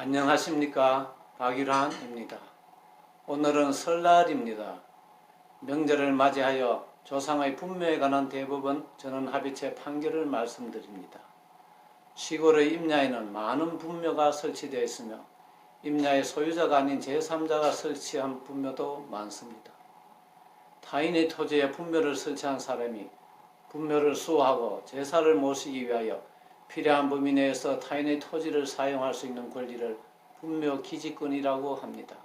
안녕하십니까 박일환입니다. 오늘은 설날입니다. 명절을 맞이하여 조상의 분묘에 관한 대법원 전원합의체 판결을 말씀드립니다. 시골의 임야에는 많은 분묘가 설치되어 있으며 임야의 소유자가 아닌 제3자가 설치한 분묘도 많습니다. 타인의 토지에 분묘를 설치한 사람이 분묘를 수호하고 제사를 모시기 위하여 필요한 범위 내에서 타인의 토지를 사용할 수 있는 권리를 분묘 기지권이라고 합니다.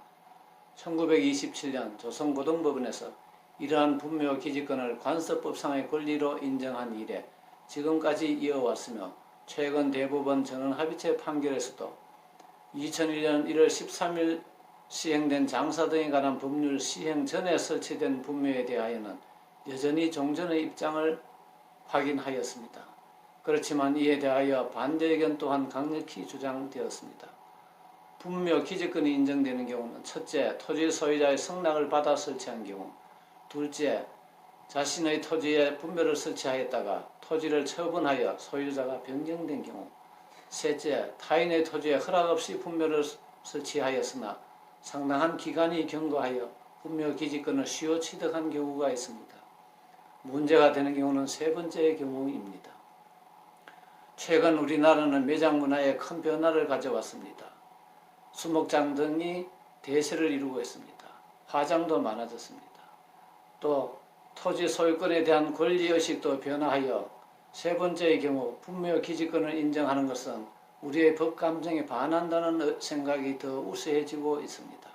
1927년 조선고등법원에서 이러한 분묘 기지권을 관습법상의 권리로 인정한 이래 지금까지 이어왔으며 최근 대법원 전원합의체 판결에서도 2001년 1월 13일 시행된 장사 등에 관한 법률 시행 전에 설치된 분묘에 대하여는 여전히 종전의 입장을 확인하였습니다. 그렇지만 이에 대하여 반대 의견 또한 강력히 주장되었습니다. 분묘 기지권이 인정되는 경우는 첫째, 토지 소유자의 승낙을 받아 설치한 경우, 둘째, 자신의 토지에 분묘를 설치하였다가 토지를 처분하여 소유자가 변경된 경우, 셋째, 타인의 토지에 허락 없이 분묘를 설치하였으나 상당한 기간이 경과하여 분묘 기지권을 쉬워 취득한 경우가 있습니다. 문제가 되는 경우는 세 번째의 경우입니다. 최근 우리나라는 매장 문화에 큰 변화를 가져왔습니다. 수목장 등이 대세를 이루고 있습니다. 화장도 많아졌습니다. 또 토지 소유권에 대한 권리의식도 변화하여 세 번째의 경우 분묘 기지권을 인정하는 것은 우리의 법 감정에 반한다는 생각이 더 우세해지고 있습니다.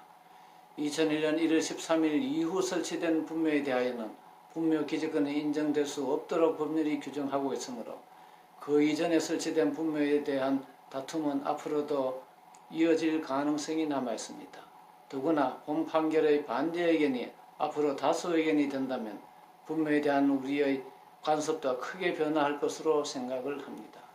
2001년 1월 13일 이후 설치된 분묘에 대하여는 분묘 기지권이 인정될 수 없도록 법률이 규정하고 있으므로 그 이전에 설치된 분묘에 대한 다툼은 앞으로도 이어질 가능성이 남아 있습니다. 더구나 본 판결의 반대 의견이 앞으로 다수 의견이 된다면 분묘에 대한 우리의 관습도 크게 변화할 것으로 생각을 합니다.